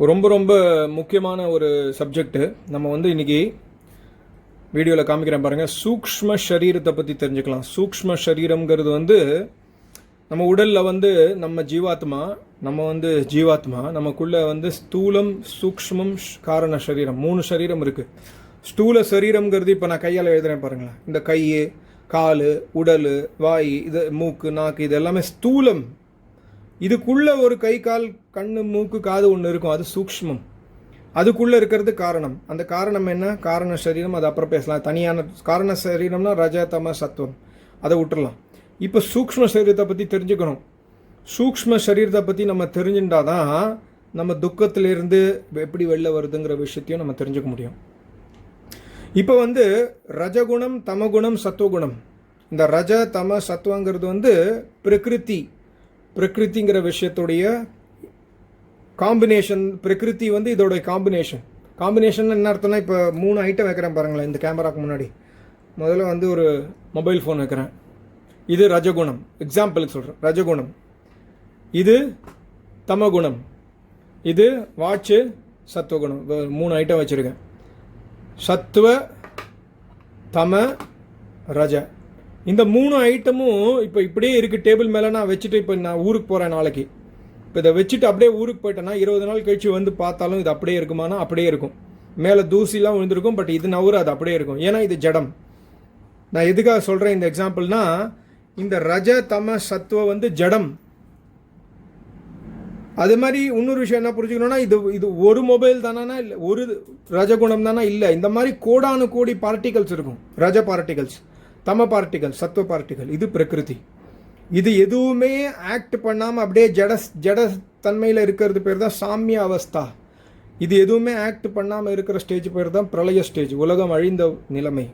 ரொம்ப ரொம்ப முக்கியமான ஒரு சப்ஜெக்ட்டு நம்ம வந்து இன்னைக்கு வீடியோவில் காமிக்கிறேன் பாருங்கள் சூக்ஷ்ம சரீரத்தை பற்றி தெரிஞ்சுக்கலாம். சூக்ஷ்ம சரீரம்ங்கிறது வந்து நம்ம உடலில் வந்து நம்ம ஜீவாத்மா நம்ம வந்து ஜீவாத்மா நமக்குள்ளே வந்து ஸ்தூலம் சூக்ஷ்மம் ஷ்- காரண சரீரம் மூணு சரீரம் இருக்குது ஸ்தூல சரீரம்ங்கிறது இப்போ நான் கையால் எழுதுறேன் பாருங்களேன். இந்த கை கால் உடல் வாய் இது மூக்கு நாக்கு இது எல்லாமே ஸ்தூலம். இதுக்குள்ள ஒரு கை கால் கண்ணு மூக்கு காது ஒன்று இருக்கும். அது சூக்ஷ்மம். அதுக்குள்ள இருக்கிறது காரணம். அந்த காரணம் என்ன? காரண சரீரம் அது அப்புறம் பேசலாம். தனியான காரண சரீரம்னா ரஜதம சத்துவம். அதை விட்டுறலாம். இப்போ சூக்ஷ்ம சரீரத்தை பற்றி தெரிஞ்சுக்கணும். சூக்ஷ்ம சரீரத்தை பற்றி நம்ம தெரிஞ்சுட்டா தான் நம்ம துக்கத்திலிருந்து எப்படி வெளில வருதுங்கிற விஷயத்தையும் நம்ம தெரிஞ்சுக்க முடியும். இப்போ வந்து ரஜகுணம் தமகுணம் சத்துவகுணம். இந்த ரஜ தம சத்துவங்கிறது வந்து பிரகிருதி. பிரகிருதிங்கிற விஷயத்துடைய காம்பினேஷன் பிரகிருதி வந்து இதோட காம்பினேஷன் காம்பினேஷன் என்ன அர்த்தம்னா இப்போ மூணு ஐட்டம் வைக்கிறேன் பாருங்களேன் இந்த கேமராக்கு முன்னாடி. முதல்ல வந்து ஒரு மொபைல் ஃபோன் வைக்கிறேன். இது ரஜகுணம். எக்ஸாம்பிளுக்கு சொல்கிறேன் ரஜகுணம். இது தமகுணம். இது வாட்சு சத்துவகுணம். மூணு ஐட்டம் வச்சுருக்கேன். சத்துவ தம ரஜ. இந்த மூணு ஐட்டமும் இப்போ இப்படியே இருக்குது டேபிள் மேலே நான் வச்சுட்டு இப்போ நான் ஊருக்கு போகிறேன் நாளைக்கு. இப்போ இதை வச்சுட்டு அப்படியே ஊருக்கு போயிட்டேன்னா இருபது நாள் கழிச்சு வந்து பார்த்தாலும் இது அப்படியே இருக்குமானா? அப்படியே இருக்கும். மேலே தூசிலாம் விழுந்திருக்கும் பட் இது நவுறு அது அப்படியே இருக்கும். ஏன்னா இது ஜடம். நான் எதுக்காக சொல்கிறேன் இந்த எக்ஸாம்பிள்னா இந்த ரஜ தம சத்துவ வந்து ஜடம். அது மாதிரி இன்னொரு விஷயம் என்ன புரிஞ்சுக்கணும்னா இது இது ஒரு மொபைல் தானா இல்லை ஒரு ரஜகுணம் தானா? இல்லை. இந்த மாதிரி கோடானு கோடி பார்ட்டிகல்ஸ் இருக்கும். ரஜ பார்ட்டிகல்ஸ் தம பார்ட்டிகல் சத்துவ பார்ட்டிகல் இது பிரகிருதி. இது எதுவுமே ஆக்ட் பண்ணாமல் அப்படியே ஜட ஜட தன்மையில் இருக்கிறது பேர் தான் சாமிய அவஸ்தா. இது எதுவுமே ஆக்ட் பண்ணாமல் இருக்கிற ஸ்டேஜ் பேர் தான் பிரளய ஸ்டேஜ் உலகம் அழிந்த நிலைமை.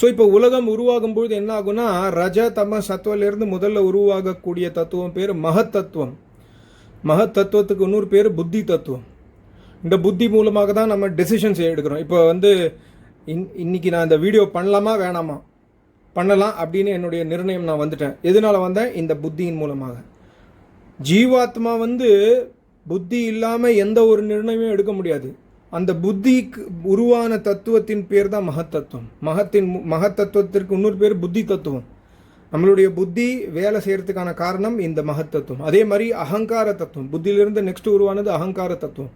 ஸோ இப்போ உலகம் உருவாகும் பொழுது என்ன ஆகும்னா ரஜ தம சத்துவிலிருந்து முதல்ல உருவாகக்கூடிய தத்துவம் பேர் மகத்தத்துவம். தத்துவம் தத்துவத்துக்கு இன்னொரு பேர் புத்தி தத்துவம். இந்த புத்தி மூலமாக தான் நம்ம டெசிஷன்ஸ் எடுக்கிறோம். இப்போ வந்து இன் இன்னைக்கு நான் இந்த வீடியோ பண்ணலாமா வேணாமா? பண்ணலாம் அப்படின்னு என்னுடைய நிர்ணயம் நான் வந்துட்டேன். எதனால வந்தேன்? இந்த புத்தியின் மூலமாக. ஜீவாத்மா வந்து புத்தி இல்லாமல் எந்த ஒரு நிர்ணயமும் எடுக்க முடியாது. அந்த புத்திக்கு உருவான தத்துவத்தின் பேர் தான் மகத்தத்துவம். மகத்தின் மகத்தத்துவத்திற்கு இன்னொரு பேர் புத்தி தத்துவம் நம்மளுடைய புத்தி வேலை செய்கிறதுக்கான காரணம் இந்த மகத்தத்துவம். அதே மாதிரி அகங்கார தத்துவம். புத்தியிலிருந்து நெக்ஸ்ட் உருவானது அகங்கார தத்துவம்.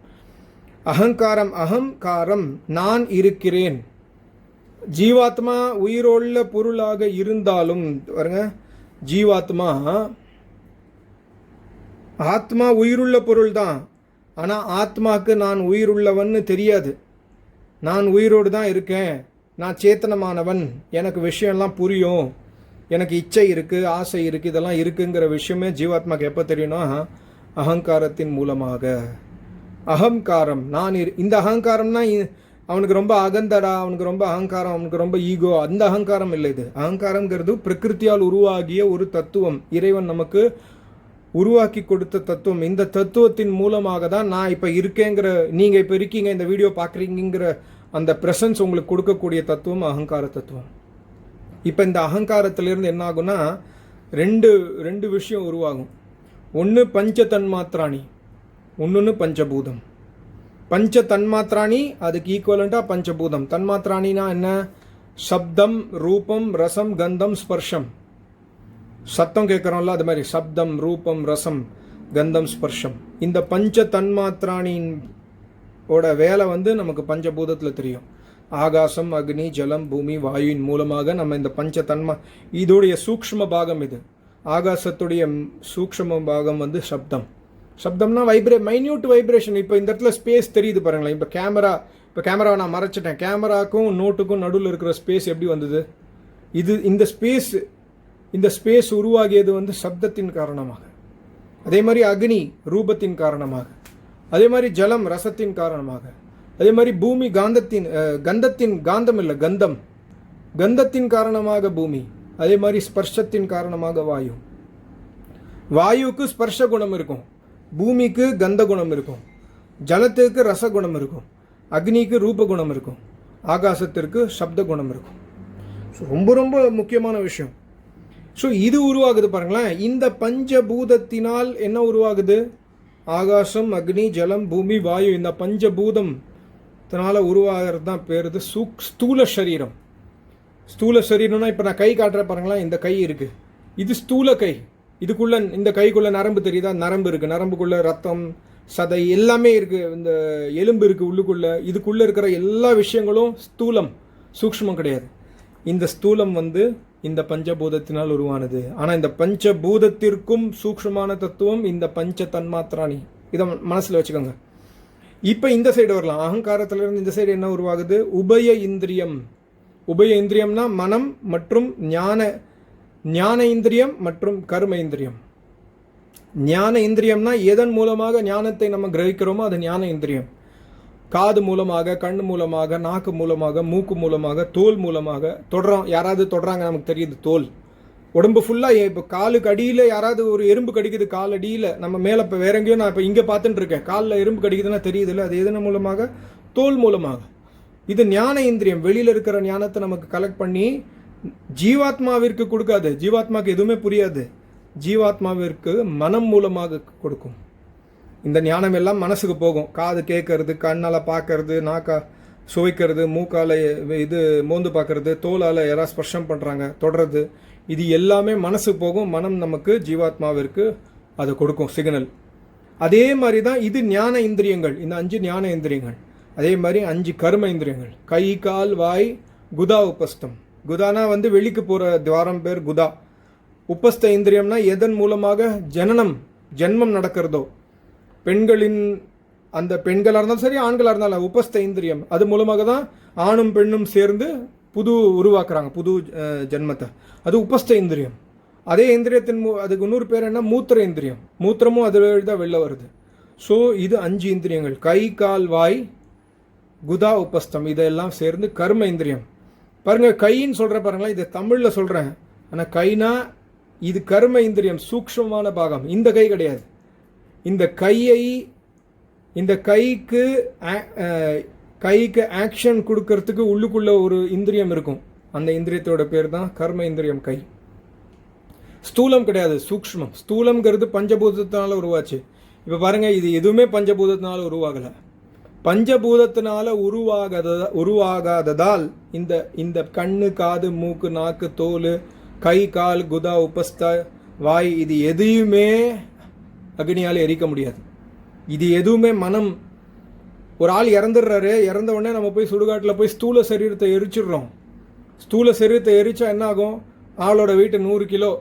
அகங்காரம் அகங்காரம் நான் இருக்கிறேன். ஜீவாத்மா உயிரோள்ள பொருளாக இருந்தாலும் பாருங்க ஜீவாத்மா ஆத்மா உயிருள்ள பொருள் தான் ஆனால் ஆத்மாக்கு நான் உயிருள்ளவன்னு தெரியாது. நான் உயிரோடு தான் இருக்கேன். நான் சேத்தனமானவன். எனக்கு விஷயம்லாம் புரியும். எனக்கு இச்சை இருக்குது ஆசை இருக்குது இதெல்லாம் இருக்குங்கிற விஷயமே ஜீவாத்மாக்கு எப்போ தெரியணும்னா அகங்காரத்தின் மூலமாக. அகங்காரம் நான் இரு இந்த அகங்காரம்னா அவனுக்கு ரொம்ப அகந்தடா அவனுக்கு ரொம்ப அகங்காரம் அவனுக்கு ரொம்ப ஈகோ அந்த அகங்காரம் இல்லை இது. அகங்காரங்கிறது பிரகிருத்தியால் உருவாகிய ஒரு தத்துவம். இறைவன் நமக்கு உருவாக்கி கொடுத்த தத்துவம். இந்த தத்துவத்தின் மூலமாக தான் நான் இப்போ இருக்கேங்கிற நீங்கள் இப்போ இருக்கீங்க இந்த வீடியோ பார்க்குறீங்கிற அந்த ப்ரெசன்ஸ் உங்களுக்கு கொடுக்கக்கூடிய தத்துவம் அகங்கார தத்துவம். இப்போ இந்த அகங்காரத்திலேருந்து என்ன ஆகும்னா ரெண்டு ரெண்டு விஷயம் உருவாகும். ஒன்று பஞ்ச தன்மாத்திராணி ஒன்றுன்னு பஞ்சபூதம். பஞ்ச தன்மாத்திராணி அதுக்கு ஈக்குவலண்ட்டாக பஞ்சபூதம். தன்மாத்திராணினா என்ன? சப்தம் ரூபம் ரசம் கந்தம் ஸ்பர்ஷம். சத்தம் கேட்குறோம்ல அது மாதிரி. சப்தம் ரூபம் ரசம் கந்தம் ஸ்பர்ஷம். இந்த பஞ்ச தன்மாத்திராணியின் ஓட வேலை வந்து நமக்கு பஞ்சபூதத்தில் தெரியும். ஆகாசம் அக்னி ஜலம் பூமி வாயுவின் மூலமாக நம்ம இந்த பஞ்ச தன்மா இதோடைய சூக்ஷ்ம பாகம் இது. ஆகாசத்துடைய சூக்ஷ்ம பாகம் வந்து சப்தம். சப்தம்னா வைப்ரே மைன்யூட் வைப்ரேஷன் இப்போ இந்த இடத்துல ஸ்பேஸ் தெரியுது பாருங்களேன். இப்போ கேமரா இப்போ கேமராவை நான் மறைச்சிட்டேன். கேமராக்கும் நோட்டுக்கும் நடுவில் இருக்கிற ஸ்பேஸ் எப்படி வந்தது? இது இந்த ஸ்பேஸ் இந்த ஸ்பேஸ் உருவாகியது வந்து சப்தத்தின் காரணமாக. அதே மாதிரி அக்னி ரூபத்தின் காரணமாக. அதே மாதிரி ஜலம் ரசத்தின் காரணமாக. அதே மாதிரி பூமி காந்தத்தின் கந்தத்தின் காந்தம் இல்லை கந்தம். கந்தத்தின் காரணமாக பூமி. அதே மாதிரி ஸ்பர்ஷத்தின் காரணமாக வாயு. வாயுக்கு ஸ்பர்ஷ குணம் இருக்கும். பூமிக்கு கந்த குணம் இருக்கும். ஜலத்துக்கு ரச குணம் இருக்கும். அக்னிக்கு ரூப குணம் இருக்கும். ஆகாசத்திற்கு சப்த குணம் இருக்கும். ஸோ ரொம்ப ரொம்ப முக்கியமான விஷயம். ஸோ இது உருவாகுது பாருங்களேன். இந்த பஞ்சபூதத்தினால் என்ன உருவாகுது? ஆகாசம் அக்னி ஜலம் பூமி வாயு இந்த பஞ்சபூதம் இதனால் உருவாகிறது தான் பேருது சூக் ஸ்தூல சரீரம். ஸ்தூல சரீரம்னா இப்போ நான் கை காட்டுற பாருங்களேன். இந்த கை இருக்குது இது ஸ்தூல கை. இதுக்குள்ள இந்த கைக்குள்ள நரம்பு தெரியுதா? நரம்பு இருக்கு. நரம்புக்குள்ள ரத்தம் சதை எல்லாமே இருக்கு. இந்த எலும்பு இருக்கு உள்ளுக்குள்ள. இதுக்குள்ள இருக்கிற எல்லா விஷயங்களும் ஸ்தூலம். சூக்ஷ்மம் கிடையாது. இந்த ஸ்தூலம் வந்து இந்த பஞ்சபூதத்தினால் உருவானது. ஆனால் இந்த பஞ்சபூதத்திற்கும் சூக்ஷ்மமான தத்துவம் இந்த பஞ்ச தன்மாத்திராணி இதை மனசில் வச்சுக்கோங்க. இப்போ இந்த சைடு வரலாம். அகங்காரத்திலிருந்து இந்த சைடு என்ன உருவாகுது? உபய இந்திரியம். உபய இந்திரியம்னா மனம் மற்றும் ஞான ஞான இந்திரியம் மற்றும் கர்ம இந்திரியம் ஞான இந்திரியம்னா எதன் மூலமாக ஞானத்தை நம்ம கிரகிக்கிறோமோ அது ஞான இந்திரியம் காது மூலமாக கண் மூலமாக நாக்கு மூலமாக மூக்கு மூலமாக தோல் மூலமாக தொடறோம். யாராவது தொடறாங்க நமக்கு தெரியுது தோல். உடம்பு ஃபுல்லாக இப்போ காலுக்கு அடியில் யாராவது ஒரு எறும்பு கடிக்குது கால் அடியில். நம்ம மேலே இப்போ வேற எங்கேயோ நான் இப்போ இங்கே பார்த்துட்டு இருக்கேன். காலில் எறும்பு கடிக்குதுன்னா தெரியுதுல்ல அது எதன் மூலமாக? தோல் மூலமாக. இது ஞான இந்திரியம் வெளியில் இருக்கிற ஞானத்தை நமக்கு கலெக்ட் பண்ணி ஜீவாத்மாவிற்கு கொடுக்காது. ஜீவாத்மாவுக்கு எதுவுமே புரியாது. ஜீவாத்மாவிற்கு மனம் மூலமாக கொடுக்கும். இந்த ஞானம் எல்லாம் மனசுக்கு போகும். காது கேட்கறது கண்ணால் பார்க்கறது நாக்கா சுவைக்கிறது மூக்கால் இது மோந்து பார்க்கறது தோலால் யாராவது ஸ்பர்ஷம் பண்ணுறாங்க தொடுறது இது எல்லாமே மனசுக்கு போகும். மனம் நமக்கு ஜீவாத்மாவிற்கு அதை கொடுக்கும் சிக்னல். அதே மாதிரி தான் இது ஞான இந்திரியங்கள். இந்த அஞ்சு ஞான இந்திரியங்கள். அதே மாதிரி அஞ்சு கர்ம இந்திரியங்கள். கை கால் வாய் குதா உபஸ்தம். குதானா வந்து வெளிக்கு போகிற துவாரம் பேர் குதா. உபஸ்த இந்திரியம்னா எதன் மூலமாக ஜனனம் ஜென்மம் நடக்கிறதோ. பெண்களின் அந்த பெண்களாக இருந்தாலும் சரி ஆண்களாக இருந்தாலும் உபஸ்த இந்திரியம். அது மூலமாக தான் ஆணும் பெண்ணும் சேர்ந்து புது உருவாக்குறாங்க புது ஜென்மத்தை. அது உபஸ்த இந்திரியம். அதே இந்திரியத்தின் மூ அதுக்கு இன்னொரு பேர் என்ன? மூத்திர இந்திரியம். மூத்திரமும் அது வழி தான் வெளில வருது. ஸோ இது அஞ்சு இந்திரியங்கள். கை கால் வாய் குதா உபஸ்தம் இதெல்லாம் சேர்ந்து கர்ம இந்திரியம். பாருங்க கைன்னு சொல்கிற பாருங்களேன் இதை தமிழில் சொல்கிறேன் ஆனால் கைனா இது கர்ம இந்திரியம் சூக்ஷ்மமான பாகம். இந்த கை கிடையாது. இந்த கையை இந்த கைக்கு ஆ- கைக்கு ஆக்ஷன் கொடுக்கறதுக்கு உள்ளுக்குள்ள ஒரு இந்திரியம் இருக்கும். அந்த இந்திரியத்தோட பேர் தான் கர்ம இந்திரியம் கை. ஸ்தூலம் கிடையாது சூக்ஷ்மம். ஸ்தூலம்ங்கிறது பஞ்சபூதத்தினால உருவாச்சு. இப்போ பாருங்க இது எதுவுமே பஞ்சபூதத்தினால உருவாகலை. பஞ்சபூதத்தினால உருவாகாத உருவாகாததால் இந்த இந்த கண்ணு காது மூக்கு நாக்கு தோல் கை கால் குதா உபஸ்த வாய் இது எதையுமே அக்னியால் எரிக்க முடியாது. இது எதுவுமே மனம். ஒரு ஆள் இறந்துடுறாரு இறந்த உடனே நம்ம போய் சுடுகாட்டில் போய் ஸ்தூல சரீரத்தை எரிச்சிடுறோம். ஸ்தூல சரீரத்தை எரிச்சா என்ன ஆகும் ஆளோட வெயிட் நூறு கிலோ.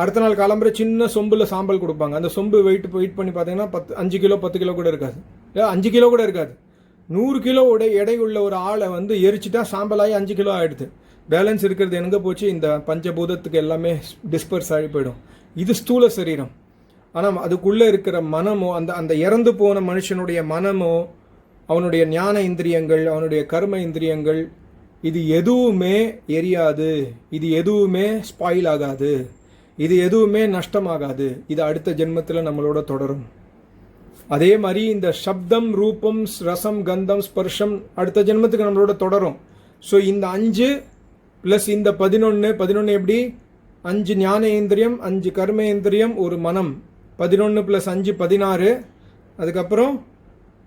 அடுத்த நாள் கிளம்புற சின்ன சொம்பில் சாம்பல் கொடுப்பாங்க. அந்த சொம்பு வெயிட் வெயிட் பண்ணி பார்த்தீங்கன்னா பத்து அஞ்சு கிலோ பத்து கிலோ கூட இருக்காது. அஞ்சு கிலோ கூட இருக்காது. நூறு கிலோ உடை எடை உள்ள ஒரு ஆளை வந்து எரிச்சுட்டா சாம்பலாகி அஞ்சு கிலோ ஆகிடுது பேலன்ஸ் இருக்கிறது எங்கே போச்சு? இந்த பஞ்சபூதத்துக்கு எல்லாமே டிஸ்பர்ஸ் ஆகி போயிடும். இது ஸ்தூல சரீரம். ஆனால் அதுக்குள்ளே இருக்கிற மனமோ அந்த அந்த இறந்து போன மனுஷனுடைய மனமோ அவனுடைய ஞான இந்திரியங்கள் அவனுடைய கர்ம இந்திரியங்கள் இது எதுவுமே எரியாது. இது எதுவுமே ஸ்பாயில் ஆகாது. இது எதுவுமே நஷ்டமாகாது. இது அடுத்த ஜென்மத்தில் நம்மளோட தொடரும். அதே மாதிரி இந்த சப்தம் ரூபம் ரசம் கந்தம் ஸ்பர்ஷம் அடுத்த ஜென்மத்துக்கு நம்மளோட தொடரும். ஸோ இந்த அஞ்சு ப்ளஸ் இந்த பதினொன்று பதினொன்று எப்படி? அஞ்சு ஞானேந்திரியம் அஞ்சு கர்மேந்திரியம் ஒரு மனம். பதினொன்று ப்ளஸ் அஞ்சு பதினாறு. அதுக்கப்புறம்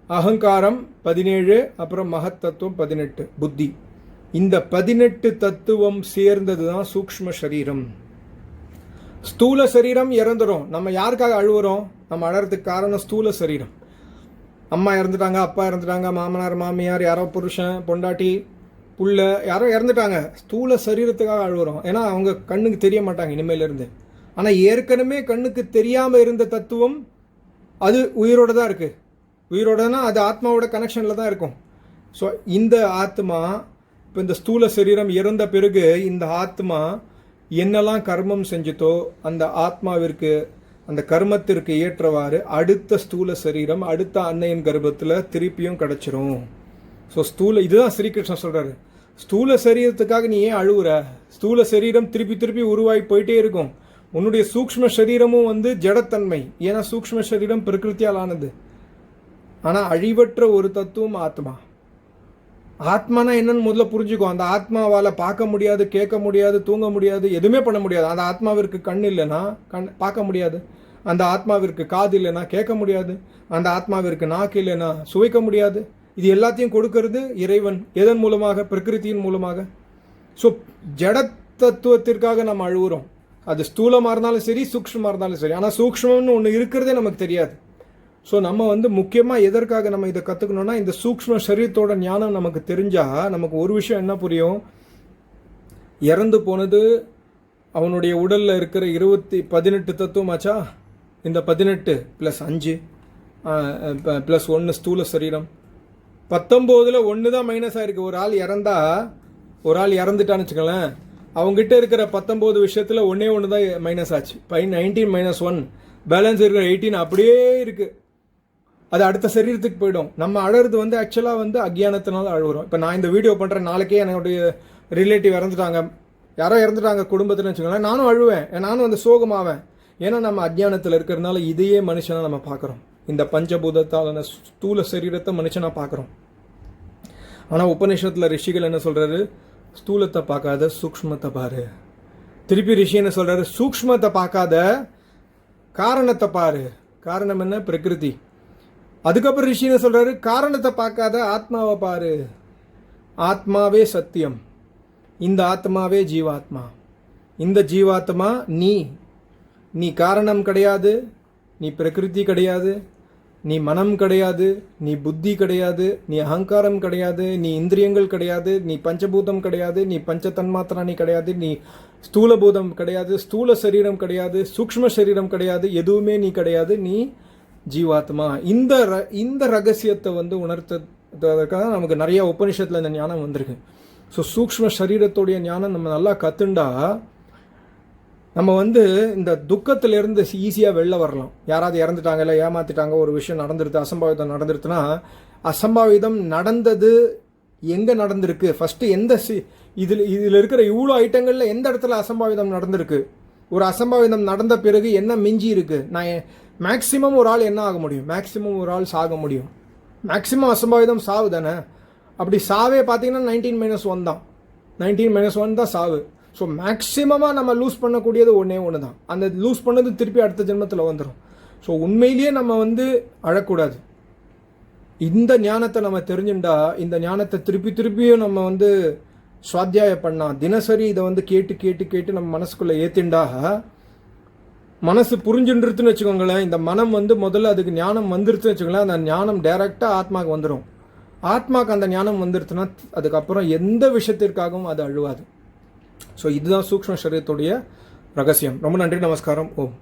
அகங்காரம் பதினேழு. அப்புறம் மகத்தத்துவம் பதினெட்டு. புத்தி. இந்த பதினெட்டு தத்துவம் சேர்ந்தது தான் சூக்ஷ்ம சரீரம். ஸ்தூல சரீரம் இறந்துடும் நம்ம யாருக்காக அழுவுறோம்? நம்ம அழறதுக்கு காரணம் ஸ்தூல சரீரம். அம்மா இறந்துட்டாங்க அப்பா இறந்துட்டாங்க மாமனார் மாமியார் யாரோ புருஷன் பொண்டாட்டி புள்ள யாரோ இறந்துட்டாங்க. ஸ்தூல சரீரத்துக்காக அழுவுறோம். ஏன்னா அவங்க கண்ணுக்கு தெரிய மாட்டாங்க இனிமேலிருந்து. ஆனால் ஏற்கனவே கண்ணுக்கு தெரியாமல் இருந்த தத்துவம் அது உயிரோட தான் இருக்குது உயிரோடனா அது ஆத்மாவோட கனெக்ஷனில் தான் இருக்கும். ஸோ இந்த ஆத்மா இப்போ இந்த ஸ்தூல சரீரம் இறந்த பிறகு இந்த ஆத்மா என்னெல்லாம் கர்மம் செஞ்சுதோ அந்த ஆத்மாவிற்கு அந்த கர்மத்திற்கு ஏற்றவாறு அடுத்த ஸ்தூல சரீரம் அடுத்த அன்னையின் கர்ப்பத்தில் திருப்பியும் கிடச்சிரும். ஸோ ஸ்தூல இதுதான் ஸ்ரீகிருஷ்ணன் சொல்கிறாரு ஸ்தூல சரீரத்துக்காக நீ ஏன் அழுவுற? ஸ்தூல சரீரம் திருப்பி திருப்பி உருவாகி போயிட்டே இருக்கும். உன்னுடைய சூக்ஷ்ம சரீரமும் வந்து ஜடத்தன்மை. ஏன்னா சூக்ஷ்ம சரீரம் பிரகிருத்தியால் ஆனது. ஆனால் அழிவற்ற ஒரு தத்துவம் ஆத்மா. ஆத்மானா என்னன்னு முதல்ல புரிஞ்சுக்கும் அந்த ஆத்மாவால் பார்க்க முடியாது கேட்க முடியாது தூங்க முடியாது எதுவுமே பண்ண முடியாது. அந்த ஆத்மாவிற்கு கண் இல்லைன்னா கண் பார்க்க முடியாது. அந்த ஆத்மாவிற்கு காது இல்லைன்னா கேட்க முடியாது. அந்த ஆத்மாவிற்கு நாக்கு இல்லைன்னா சுவைக்க முடியாது. இது எல்லாத்தையும் கொடுக்கறது இறைவன் எதன் மூலமாக? பிரகிருதியின் மூலமாக. ஸோ ஜட தத்துவத்திற்காக நம்ம அழுகுறோம். அது ஸ்தூலமாக இருந்தாலும் சரி சூக்ஷமாக இருந்தாலும் சரி. ஆனால் சூக்ஷ்மம்னு ஒன்று இருக்கிறதே நமக்கு தெரியாது. ஸோ நம்ம வந்து முக்கியமாக எதற்காக நம்ம இதை கற்றுக்கணும்னா இந்த சூக்ஷ்ம சரீரத்தோட ஞானம் நமக்கு தெரிஞ்சால் நமக்கு ஒரு விஷயம் என்ன புரியும்? இறந்து போனது அவனுடைய உடலில் இருக்கிற இருபத்தி பதினெட்டு தத்துவம் ஆச்சா? இந்த பதினெட்டு ப்ளஸ் அஞ்சு ப்ளஸ் ஒன்று ஸ்தூல சரீரம். பத்தொம்போதில் ஒன்று தான் மைனஸ் ஆகிருக்கு ஒரு ஆள் இறந்தா ஒரு ஆள் இறந்துட்டான்னு வச்சுக்கோங்களேன் அவங்ககிட்ட இருக்கிற பத்தொம்போது விஷயத்தில் ஒன்றே ஒன்று தான் மைனஸ் ஆச்சு. By nineteen minus one balance இருக்கிற எயிட்டீன் அப்படியே இருக்குது அது அடுத்த சரீரத்துக்கு போயிடும். நம்ம அழகிறது வந்து ஆக்சுவலாக வந்து அக்ஞானத்தினால அழுகுறோம். இப்போ நான் இந்த வீடியோ பண்ணுறேன் நாளைக்கே என்னுடைய ரிலேட்டிவ் இறந்துட்டாங்க. யாரோ இறந்துட்டாங்க குடும்பத்தில் வச்சுக்கோங்களேன் நானும் அழுவேன். நானும் வந்து சோகமாவேன். ஏன்னா நம்ம அஜ்ஞானத்தில் இருக்கிறதுனால இதையே மனுஷனை நம்ம பார்க்குறோம். இந்த பஞ்சபூதத்தாலான ஸ்தூல சரீரத்தை மனுஷனாக பார்க்குறோம். ஆனால் உபநிஷத்தில் ரிஷிகள் என்ன சொல்கிறாரு ஸ்தூலத்தை பார்க்காத சூக்ஷ்மத்தை பாரு. திருப்பி ரிஷி என்ன சொல்கிறாரு சூக்ஷ்மத்தை பார்க்காத காரணத்தை பாரு. காரணம் என்ன? பிரகிருதி. அதுக்கப்புறம் ரிஷி என்ன சொல்கிறாரு காரணத்தை பார்க்காத ஆத்மாவை பாரு. ஆத்மாவே சத்தியம். இந்த ஆத்மாவே ஜீவாத்மா. இந்த ஜீவாத்மா நீ. நீ காரணம் கிடையாது நீ பிரகிருதி கிடையாது நீ மனம் கிடையாது நீ புத்தி கிடையாது நீ அகங்காரம் கிடையாது நீ இந்திரியங்கள் கிடையாது நீ பஞ்சபூதம் கிடையாது நீ பஞ்ச தன்மாத்திராணி நீ கிடையாது நீ ஸ்தூல பூதம் கிடையாது ஸ்தூல சரீரம் கிடையாது சூக்ஷ்ம சரீரம் கிடையாது எதுவுமே நீ கிடையாது நீ ஜீவாத்மா இந்த ர- இந்த ரகசியத்தை வந்து உணர்த்ததுக்காக நமக்கு நிறைய உபனிஷத்தில் இந்த ஞானம் வந்திருக்கு. ஸோ சூக்ஷ்ம சரீரத்துடைய ஞானம் நம்ம நல்லா கத்துண்டா நம்ம வந்து இந்த துக்கத்திலேருந்து ஈஸியாக வெளில வரலாம். யாராவது இறந்துட்டாங்க இல்லை ஏமாத்திட்டாங்க ஒரு விஷயம் நடந்துருது அசம்பாவிதம் நடந்துருதுன்னா அசம்பாவிதம் நடந்தது எங்கே நடந்திருக்கு? ஃபஸ்ட்டு எந்த சி இதில் இதில் இருக்கிற இவ்வளோ ஐட்டங்களில் எந்த இடத்துல அசம்பாவிதம் நடந்திருக்கு? ஒரு அசம்பாவிதம் நடந்த பிறகு என்ன மிஞ்சி இருக்குது நான் மேக்ஸிமம் ஒரு ஆள் என்ன ஆக முடியும்? மேக்ஸிமம் ஒரு ஆள் சாக முடியும். மேக்ஸிமம் அசம்பாவிதம் சாவு தானே? அப்படி சாவே பார்த்தீங்கன்னா நைன்டீன் மைனஸ் ஒன் தான். நைன்டீன் மைனஸ் ஒன் தான் சாவு. ஸோ மேக்ஸிமமாக நம்ம லூஸ் பண்ணக்கூடியது ஒன்றே ஒன்று தான். அந்த லூஸ் பண்ணது திருப்பி அடுத்த ஜென்மத்தில் வந்துடும் ஸோ உண்மையிலேயே நம்ம வந்து அழக்கூடாது. இந்த ஞானத்தை நம்ம தெரிஞ்சுண்டா இந்த ஞானத்தை திருப்பி திருப்பியும் நம்ம வந்து சுவாத்தியாயம் பண்ணால் தினசரி இதை வந்து கேட்டு கேட்டு கேட்டு நம்ம மனசுக்குள்ளே ஏற்றிண்டா மனசு புரிஞ்சுன்றதுன்னு வச்சுக்கோங்களேன் இந்த மனம் வந்து முதல்ல அதுக்கு ஞானம் வந்துருச்சுன்னு வச்சுக்கோங்களேன் அந்த ஞானம் டைரெக்டாக ஆத்மாவுக்கு வந்துடும் ஆத்மாவுக்கு அந்த ஞானம் வந்துருச்சுன்னா அதுக்கப்புறம் எந்த விஷயத்திற்காகவும் அது அழுவாது. ஸோ இதுதான் சூக்ஷ்ம சரீரத்துடைய ரகசியம். ரொம்ப நன்றி நமஸ்காரம். ஓம்.